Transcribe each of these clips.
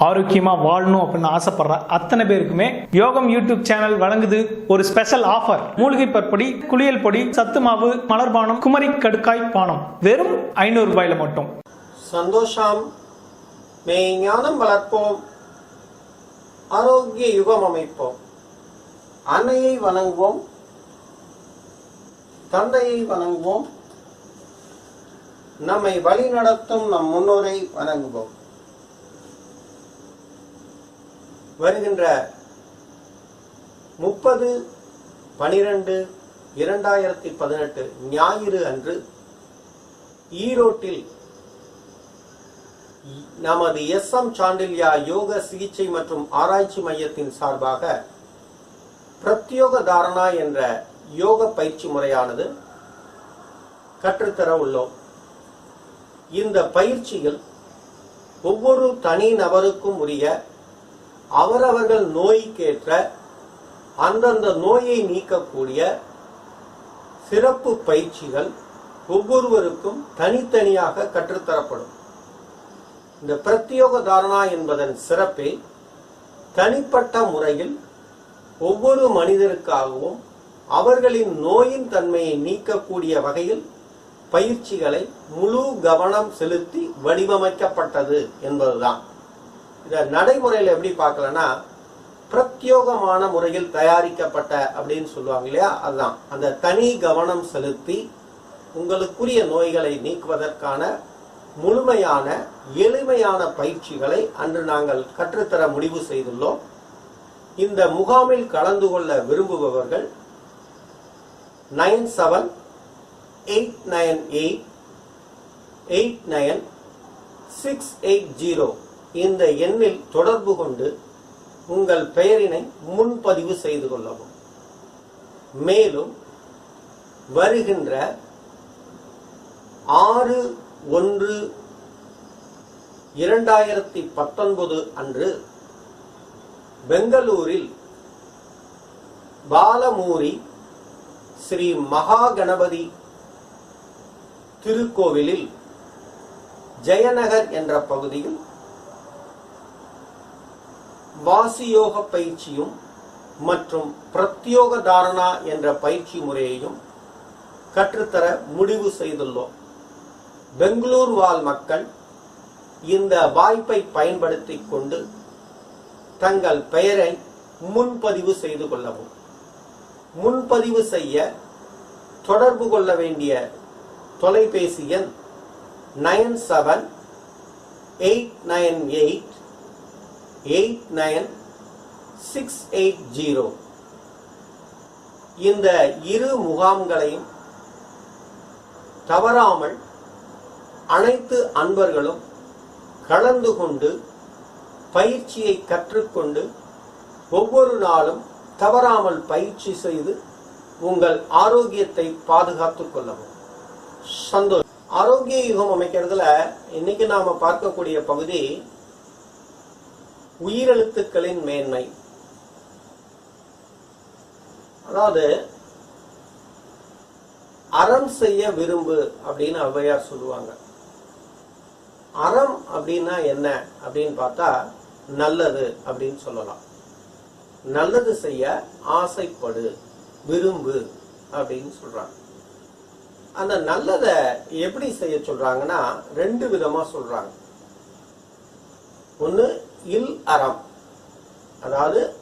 ஆரோக்கியமா வாழணும் அப்படின்னு ஆசைப்படுற. அத்தனை பேருக்குமே யோகம் யூடியூப் சேனல் வழங்குது. ஒரு ஸ்பெஷல் ஆஃபர். மூலிகை பற்படி குளியல் பொடி சத்து மாவு மலர்பானம் குமரி கடுக்காய் பானம். வெறும் ஐநூறு ரூபாயில மட்டும். சந்தோஷம். மெய்ஞானம் வளர்ப்போம். ஆரோக்கிய யுகம் அமைப்போம். அன்னையை வணங்குவோம். தந்தையை வணங்குவோம். நம்மை வழி நடத்தும் நம் முன்னோரை வணங்குவோம். வருகின்ற முப்பது பனிரெண்டு இரண்டாயிரத்தி பதினெட்டு ஞாயிறு அன்று ஈரோட்டில் நமது எஸ் எம் சாண்டில்யா யோக சிகிச்சை மற்றும் ஆராய்ச்சி மையத்தின் சார்பாக பிரத்யோக தாரணா என்ற யோக பயிற்சி முறையானது கற்றுத்தர உள்ளோம். இந்த பயிற்சியில் ஒவ்வொரு தனி நபருக்கும் உரிய அவரவர்கள் நோய்க்கேற்ற அந்தந்த நோயை நீக்கக்கூடிய சிறப்பு பயிற்சிகள் ஒவ்வொருவருக்கும் தனித்தனியாக கற்றுத்தரப்படும். இந்த பிரத்யோக தாரணா என்பதன் சிறப்பே தனிப்பட்ட முறையில் ஒவ்வொரு மனிதருக்காகவும் அவர்களின் நோயின் தன்மையை நீக்கக்கூடிய வகையில் பயிற்சிகளை முழு கவனம் செலுத்தி வடிவமைக்கப்பட்டது என்பதுதான். இதை நடைமுறையில் எப்படி பார்க்கலன்னா பிரத்யோகமான முறையில் தயாரிக்கப்பட்ட அப்படின்னு சொல்லுவாங்க இல்லையா? அதுதான். அந்த தனி கவனம் செலுத்தி உங்களுக்குரிய நோய்களை நீக்குவதற்கான முழுமையான எளிமையான பயிற்சிகளை அன்று நாங்கள் கற்றுத்தர முடிவு செய்துள்ளோம். இந்த முகாமில் கலந்து கொள்ள விரும்புபவர்கள் nine seven eight nine eight eight nine six eight zero இந்த எண்ணில் தொடர்பு கொண்டு உங்கள் பெயரினை முன்பதிவு செய்து கொள்ளவும். மேலும் வருகின்ற ஆறு ஒன்று இரண்டாயிரத்தி பத்தொன்பது அன்று பெங்களூரில் பாலமூரி ஸ்ரீ மகா கணபதி திருக்கோவிலில் ஜெயநகர் என்ற பகுதியில் வாசியோக பயிற்சியும் மற்றும் பிரத்யோக தாரணா என்ற பயிற்சி முறையையும் கற்றுத்தர முடிவு செய்துள்ளோம். பெங்களூர் வாழ் மக்கள் இந்த வாய்ப்பை பயன்படுத்தி கொண்டு தங்கள் பெயரை முன்பதிவு செய்து கொள்ளவும். முன்பதிவு செய்ய தொடர்பு கொள்ள வேண்டிய தொலைபேசி எண் nine seven eight nine eight eight nine six eight zero. இந்த இரு முகாம்களையும் தவறாமல் அனைத்து அன்பர்களும் கலந்து கொண்டு பயிற்சியை கற்றுக்கொண்டு ஒவ்வொரு நாளும் தவறாமல் பயிற்சி செய்து உங்கள் ஆரோக்கியத்தை பாதுகாத்துக் கொள்ளவும். சந்தோஷம் ஆரோக்கிய யுகம் அமைக்கிறதுல இன்னைக்கு நாம பார்க்கக்கூடிய பகுதி உயிரெழுத்துக்களின் மேன்மை. அதாவது அறம் செய்ய விரும்பு அப்படின்னு ஔவையார் சொல்லுவாங்க. அறம் அப்படின்னா என்ன அப்படின்னு பார்த்தா நல்லது அப்படின்னு சொல்லலாம். நல்லது செய்ய ஆசைப்படு விரும்பு அப்படின்னு சொல்றாங்க. அந்த நல்லதை எப்படி செய்ய சொல்றாங்கன்னா ரெண்டு விதமா சொல்றாங்க. ஒன்று இல் அறம். அதாவது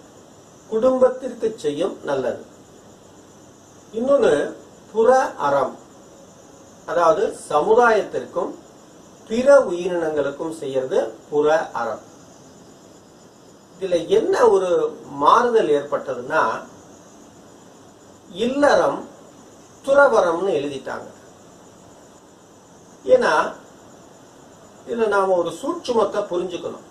குடும்பத்திற்கு செய்யும் நல்லது. இன்னொன்னு புற அறம். அதாவது சமுதாயத்திற்கும் பிற உயிரினங்களுக்கும் செய்யறது புற அறம். இதுல என்ன ஒரு மாறுதல் ஏற்பட்டதுன்னா இல்லறம் துறவரம்னு எழுதிட்டாங்க. ஏன்னா இதுல நாம ஒரு சூட்சுமத்தை புரிஞ்சுக்கணும்.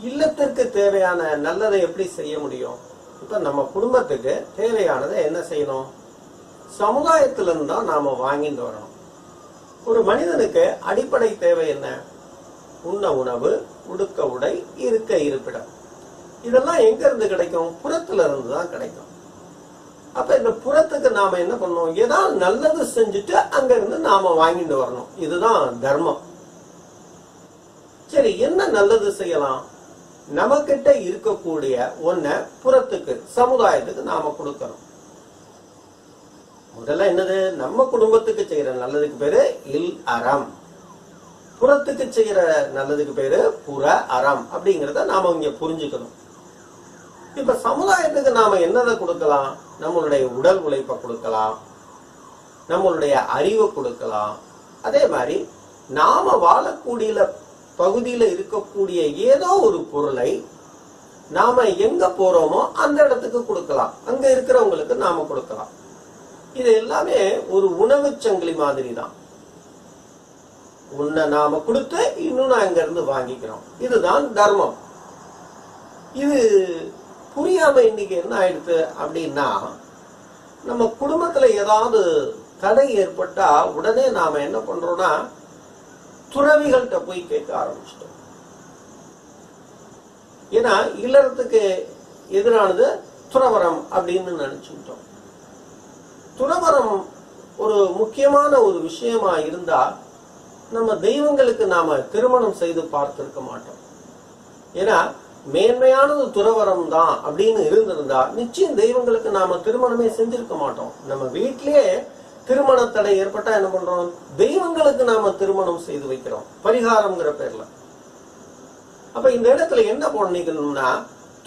இல்லத்திற்கு தேவையான நல்லதை எப்படி செய்ய முடியும்? இப்ப நம்ம குடும்பத்துக்கு தேவையானதை என்ன செய்யணும்? சமுதாயத்திலிருந்து தான் நாம வாங்கிட்டு வரணும். ஒரு மனிதனுக்கு அடிப்படை தேவை என்ன? உண்ண உணவு உடுக்க உடை இருக்க இருப்பிடம். இதெல்லாம் எங்க இருந்து கிடைக்கும்? புறத்துல இருந்து தான் கிடைக்கும். அப்ப இந்த புறத்துக்கு நாம என்ன பண்ணணும்? ஏதாவது நல்லது செஞ்சுட்டு அங்க இருந்து நாம வாங்கிட்டு வரணும். இதுதான் தர்மம். சரி என்ன நல்லது செய்யலாம்? நமக்கிட்ட இருக்கக்கூடிய ஒன்ன புறத்துக்கு சமுதாயத்துக்கு நாம கொடுக்கணும். முதல்ல என்னது? நம்ம குடும்பத்துக்கு செய்யற நல்லதுக்கு பேரு இல் அறம். புறத்துக்கு செய்யற நல்லதுக்கு பேரு புற அறம். அப்படிங்கறத நாம இங்க புரிஞ்சுக்கணும். இப்ப சமுதாயத்துக்கு நாம என்னதை கொடுக்கலாம்? நம்மளுடைய உடல் உழைப்பை கொடுக்கலாம். நம்மளுடைய அறிவை கொடுக்கலாம். அதே மாதிரி நாம வாழக்கூடிய பகுதியில இருக்கக்கூடிய ஏதோ ஒரு பொருளை நாம எங்க போறோமோ அந்த இடத்துக்கு கொடுக்கலாம். அங்க இருக்கிறவங்களுக்கு நாம கொடுக்கலாம். இது எல்லாமே ஒரு உணவு சங்கிலி மாதிரி தான் உன்னை நாம கொடுத்து இன்னும் நான் இங்க இருந்து வாங்கிக்கிறோம். இதுதான் தர்மம். இது புரியாம இன்னைக்கு என்ன ஆயிடுது அப்படின்னா நம்ம குடும்பத்துல ஏதாவது தடை ஏற்பட்டா உடனே நாம என்ன பண்றோம்னா துறவிகள்கிட்ட போய் கேட்க ஆரம்பிச்சிட்டோம். ஏன்னா இல்லறத்துக்கு எதிரானது துறவரம் அப்படின்னு நினைச்சுட்டோம் துறவரம் ஒரு முக்கியமான ஒரு விஷயமா இருந்தா நம்ம தெய்வங்களுக்கு நாம திருமணம் செய்து பார்த்திருக்க மாட்டோம். ஏன்னா மேன்மையானது துறவரம் தான் அப்படின்னு இருந்திருந்தா நிச்சயம் தெய்வங்களுக்கு நாம திருமணமே செஞ்சிருக்க மாட்டோம். நம்ம வீட்டிலேயே திருமண தடை ஏற்பட்டா என்ன பண்றோம்? தெய்வங்களுக்கு நாம திருமணம் செய்து வைக்கிறோம். பரிகாரம்ங்கிற பேர்ல. அப்ப இந்த இடத்துல என்ன பண்ணிக்கணும்னா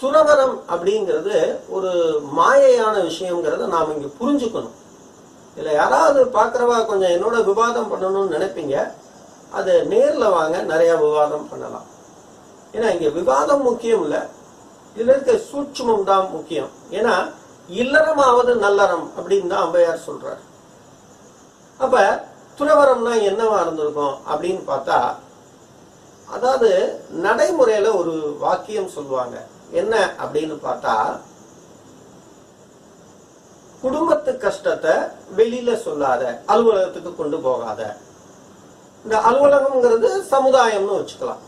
துறவரம் அப்படிங்கிறது ஒரு மாயையான விஷயங்கிறத நாம இங்க புரிஞ்சுக்கணும். இல்ல யாராவது பாக்குறவா கொஞ்சம் என்னோட விவாதம் பண்ணணும்னு நினைப்பீங்க. அது நேர்ல வாங்க நிறைய விவாதம் பண்ணலாம். ஏன்னா இங்க விவாதம் முக்கியம் இல்ல. இதுல இருக்க சூட்சமம் தான் முக்கியம். ஏன்னா இல்லறமாவது நல்லறம் அப்படின்னு தான் அம்பையார் சொல்றாரு. அப்ப துறவரம்னா என்னவா இருந்திருக்கும் அப்படின்னு பார்த்தா அதாவது நடைமுறையில ஒரு வாக்கியம் சொல்லுவாங்க. என்ன அப்படின்னு பார்த்தா குடும்பத்து கஷ்டத்தை வெளியில சொல்லாத அலுவலகத்துக்கு கொண்டு போகாத. இந்த அலுவலகம்ங்கிறது சமுதாயம்னு வச்சுக்கலாம்.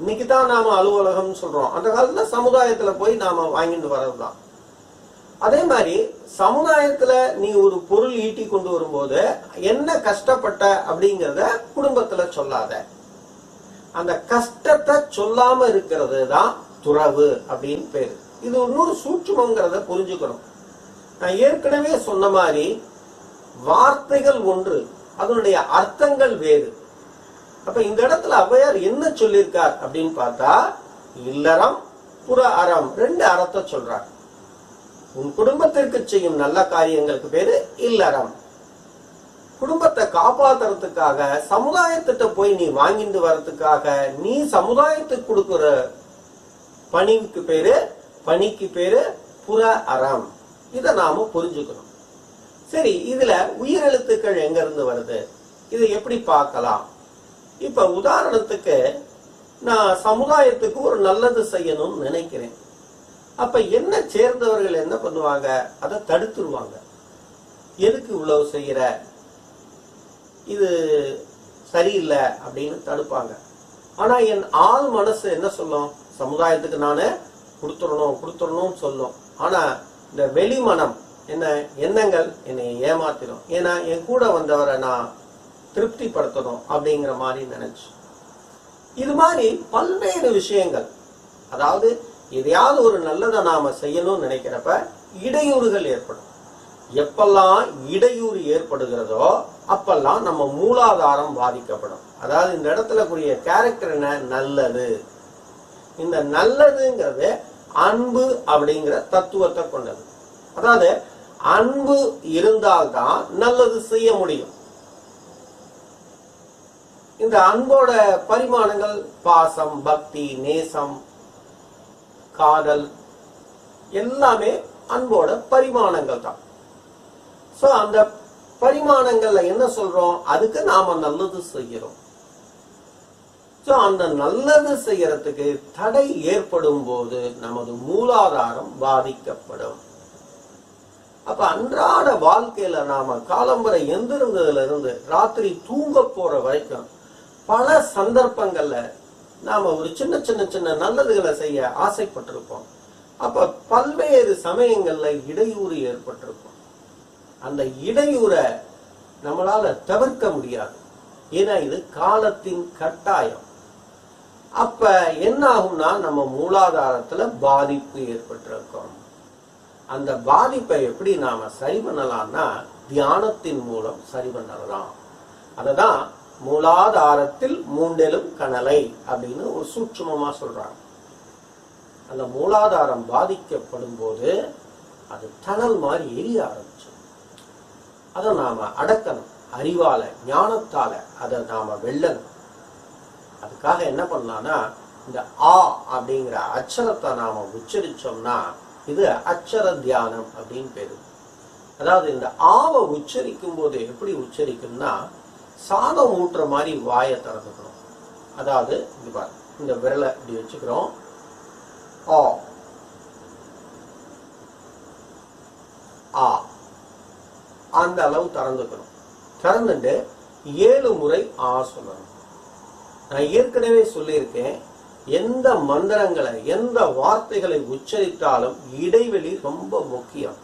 இன்னைக்கு தான் நாம அலுவலகம்னு சொல்றோம். அந்த காலத்துல சமுதாயத்துல போய் நாம வாங்கிட்டு வர்றதுதான். அதே மாதிரி சமுதாயத்துல நீ ஒரு பொருள் ஈட்டி கொண்டு வரும்போது என்ன கஷ்டப்பட்ட அப்படிங்கறத குடும்பத்துல சொல்லாத. அந்த கஷ்டத்தை சொல்லாம இருக்கிறது தான் துறவு அப்படின்னு பேரு. இது இன்னொரு சூட்சமங்கிறத புரிஞ்சுக்கணும். நான் ஏற்கனவே சொன்ன மாதிரி வார்த்தைகள் ஒன்று அதனுடைய அர்த்தங்கள் வேறு. அப்ப இந்த இடத்துல ஔவையார் என்ன சொல்லியிருக்கார் அப்படின்னு பார்த்தா இல்லறம் புற அறம் ரெண்டு அறத்தை சொல்றார். உன் குடும்பத்திற்கு செய்யும் நல்ல காரியங்களுக்கு பேரு இல்லறம். குடும்பத்தை காப்பாத்துறதுக்காக சமுதாயத்திட்ட போய் நீ வாங்கிட்டு வர்றதுக்காக நீ சமுதாயத்துக்கு கொடுக்குற பணிக்கு பேரு பணிக்கு பேரு புற அறம். இதை நாம புரிஞ்சுக்கணும். சரி இதுல உயிரெழுத்துக்கள் எங்க இருந்து வருது? இதை எப்படி பார்க்கலாம்? இப்ப உதாரணத்துக்கு நான் சமுதாயத்துக்கு ஒரு நல்லது செய்யணும்னு நினைக்கிறேன். அப்ப என்ன சேர்ந்தவர்கள் என்ன பண்ணுவாங்க? அதை தடுத்துருவாங்க. எதுக்கு இவ்வளவு செய்யற? இது சரியில்லை அப்படின்னு தடுப்பாங்க. ஆனா என் ஆள் மனசு என்ன சொல்லும்? சமுதாயத்துக்கு நானு கொடுத்துடணும் கொடுத்துடணும் சொல்லும். ஆனா இந்த வெளிமனம் என்ன எண்ணங்கள் என்னை ஏமாத்திடும் ஏன்னா என் கூட வந்தவரை நான் திருப்திப்படுத்தணும் அப்படிங்கிற மாதிரி நினைச்சு இது மாதிரி பல்வேறு விஷயங்கள். அதாவது எதையாவது ஒரு நல்லதை நாம செய்யணும்னு நினைக்கிறப்ப இடையூறுகள் ஏற்படும். எப்பெல்லாம் இடையூறு ஏற்படுகிறதோ அப்பெல்லாம் நம்ம மூலாதாரம் பாதிக்கப்படும். அதாவது இந்த இடத்துல கூடிய கேரக்டர் என்ன? நல்லது. இந்த நல்லதுங்கிறது அன்பு அப்படிங்கிற தத்துவத்தை கொண்டது. அதாவது அன்பு இருந்தால்தான் நல்லது செய்ய முடியும். இந்த அன்போட பரிமாணங்கள் பாசம் பக்தி நேசம் காதல் எல்லாமே அன்போட பரிமாணங்கள் தான் சோ அந்த பரிமாணங்கள்ல என்ன சொல்றோம்? அதுக்கு நாம நல்லது செய்கிறோம் சோ அந்த நல்லது செய்யறதுக்கு தடை ஏற்படும் போது நமது மூலாதாரம் பாதிக்கப்படும். அப்ப அன்றாட வாழ்க்கையில நாம காலம்பரை எந்திருந்ததுல இருந்து ராத்திரி தூங்க போற வரைக்கும் பல சந்தர்ப்பங்கள்ல நாம ஒரு சின்ன சின்ன சின்ன நல்லதுகளை செய்ய ஆசைப்பட்டிருப்போம். அப்ப பல்வேறு சமயங்களில் இடையூறு ஏற்பட்டிருக்கும். அந்த இடையூரை நம்மளால தவிர்க்க முடியாது. ஏன்னா இது காலத்தின் கட்டாயம். அப்ப என்ன ஆகும்னா நம்ம மூலாதாரத்துல பாதிப்பு ஏற்பட்டிருக்கும். அந்த பாதிப்பை எப்படி நாம சரி பண்ணலாம்னா தியானத்தின் மூலம் சரி பண்ணலாம். அததான் மூலாதாரத்தில் மூண்டெலும் கனலை அப்படின்னு ஒரு சூட்சுமமா சொல்றாங்க. அந்த மூலாதாரம் பாதிக்கப்படும் போது அது தணல் மாதிரி எரிய ஆரம்பிச்சு அதை நாம அடக்கணும். அறிவால ஞானத்தால அதை நாம வெல்லணும். அதுக்காக என்ன பண்ணலாம்னா இந்த ஆ அப்படிங்கிற அச்சரத்தை நாம உச்சரிச்சோம்னா இது அச்சர தியானம் அப்படின்னு பேரு. அதாவது இந்த ஆவை உச்சரிக்கும் போது எப்படி உச்சரிக்கும்னா சாதம் ஊட்டுற மாதிரி வாயை திறந்துக்கணும். அதாவது இது பாரு இந்த விரலை இப்படி வச்சுக்கிறோம். ஆ. ஆ. அந்த அளவு திறந்துக்கணும். திறந்துட்டு ஏழு முறை ஆ சொல்லணும். நான் ஏற்கனவே சொல்லியிருக்கேன் எந்த மந்திரங்களை எந்த வார்த்தைகளை உச்சரித்தாலும் இடைவெளி ரொம்ப முக்கியம்.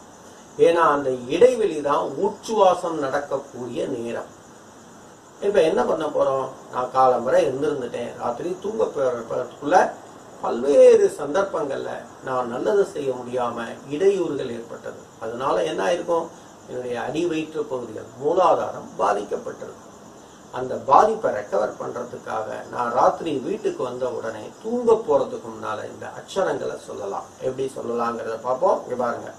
ஏன்னா அந்த இடைவெளி தான் உச்சுவாசம் நடக்கக்கூடிய நேரம். இப்போ என்ன பண்ண போகிறோம் நான் காலம்பரை இருந்திருந்துட்டேன். ராத்திரி தூங்க போகிறதுக்குள்ள பல்வேறு சந்தர்ப்பங்களில் நான் நல்லது செய்ய முடியாமல் இடையூறுகள் ஏற்பட்டது. அதனால என்ன ஆயிருக்கும்? என்னுடைய அடி வயிற்று பகுதிகள் மூலாதாரம் பாதிக்கப்பட்டது. அந்த பாதிப்பை ரெக்கவர் பண்ணுறதுக்காக நான் ராத்திரி வீட்டுக்கு வந்த உடனே தூங்க போகிறதுக்கு முன்னால் இந்த அச்சரங்களை சொல்லலாம். எப்படி சொல்லலாங்கிறத பார்ப்போம். பாருங்கள்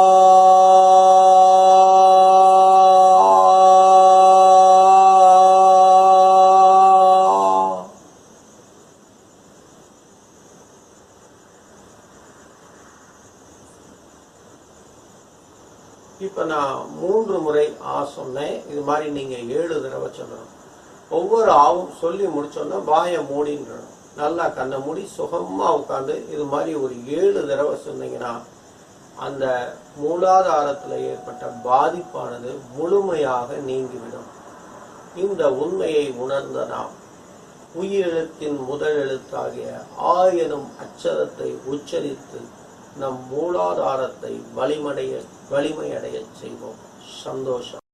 இப்ப நான் மூன்று முறை ஆ சொன்னேன் இது மாதிரி நீங்க ஏழு தடவை சொல்லணும் ஒவ்வொரு ஆவும் சொல்லி முடிச்சோன்னா வாயை மூடின்றணும். நல்லா கண்ணை மூடி சுகமா உட்காந்து இது மாதிரி ஒரு ஏழு தடவை சொன்னீங்கன்னா அந்த மூலாதாரத்தில் ஏற்பட்ட பாதிப்பானது முழுமையாக நீங்கிவிடும். இந்த உண்மையை உணர்ந்த நாம் உயிரெழுத்தின் முதல் எழுத்தாகிய ஆ எனும் அச்சரத்தை உச்சரித்து நம் மூலாதாரத்தை வலிமடைய வலிமையடைய செய்வோம். சந்தோஷம்.